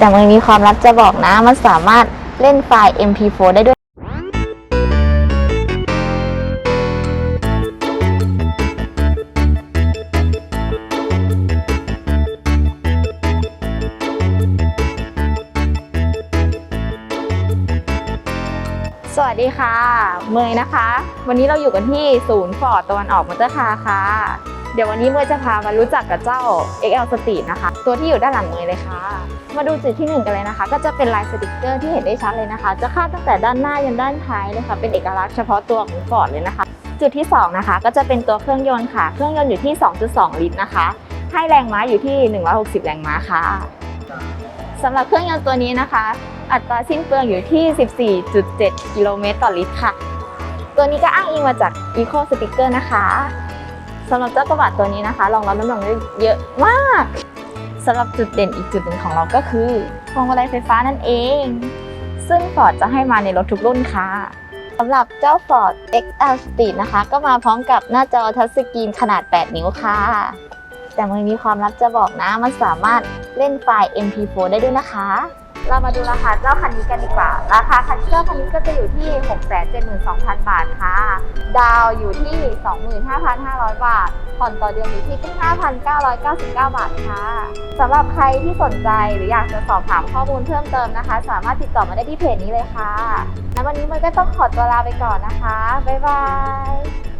แต่มันมีความลับจะบอกนะ มันสามารถเล่นไฟล์ MP4 ได้ด้วย สวัสดีค่ะ เมยนะคะ วันนี้เราอยู่กันที่ศูนย์ฟอร์ดตะวันออกมอเตอร์คาร์ค่ะ เดี๋ยววันนี้เมย์จะพามารู้จักกับเจ้า XL Street นะคะ ตัวที่อยู่ด้านหลังเมย์เลยค่ะ มาดูจุดที่หนึ่งกันเลยนะคะ ก็จะเป็นลายสติกเกอร์ที่เห็นได้ชัดเลยนะคะ จะคาดตั้งแต่ด้านหน้ายันด้านท้ายเลยค่ะ เป็นเอกลักษณ์เฉพาะตัวของฟอร์ดเลยนะคะ จุดที่สองนะคะ ก็จะเป็นตัวเครื่องยนต์ค่ะ เครื่องยนต์อยู่ที่ 2.2 ลิตรนะคะ ให้แรงม้าอยู่ที่ 160 แรงม้าค่ะสำหรับเครื่องยนต์ตัวนี้นะคะ อัตราสิ้นเปลืองอยู่ที่ 14.7 กิโลเมตรต่อลิตรค่ะ ตัวนี้ก็อ้างอิงมาจาก Eco Sticker นะคะ สำหรับเจ้ากระบะตัวนี้นะคะรองรับน้ำหนักได้เยอะมากสำหรับจุดเด่นอีกจุดหนึ่งของเราก็คือพวงมาลัยไฟฟ้านั่นเอง ซึ่ง Ford จะให้มาในรถทุกรุ่นค่ะสำหรับเจ้า Ford XL Street นะคะ ก็มาพร้อมกับหน้าจอทัชสกรีนขนาด 8 นิ้วค่ะ แต่มันมีความลับจะบอกนะ มันสามารถเล่นไฟล์ MP4 ได้ด้วยนะคะ เรามาดูราคาเจ้าคันนี้กันดีกว่า ราคาคันเจ้าคันนี้ก็จะอยู่ที่ 672,000 บาทค่ะ ดาวอยู่ที่ 25,500 บาท ผ่อนต่อเดือนอยู่ที่ 5,999 บาทค่ะสำหรับใครที่สนใจหรืออยากจะสอบถามข้อมูลเพิ่มเติมนะคะ สามารถติดต่อมาได้ที่เพจนี้เลยค่ะ แล้ววันนี้มันก็ต้องขอตัวลาไปก่อนนะคะ บ๊ายบาย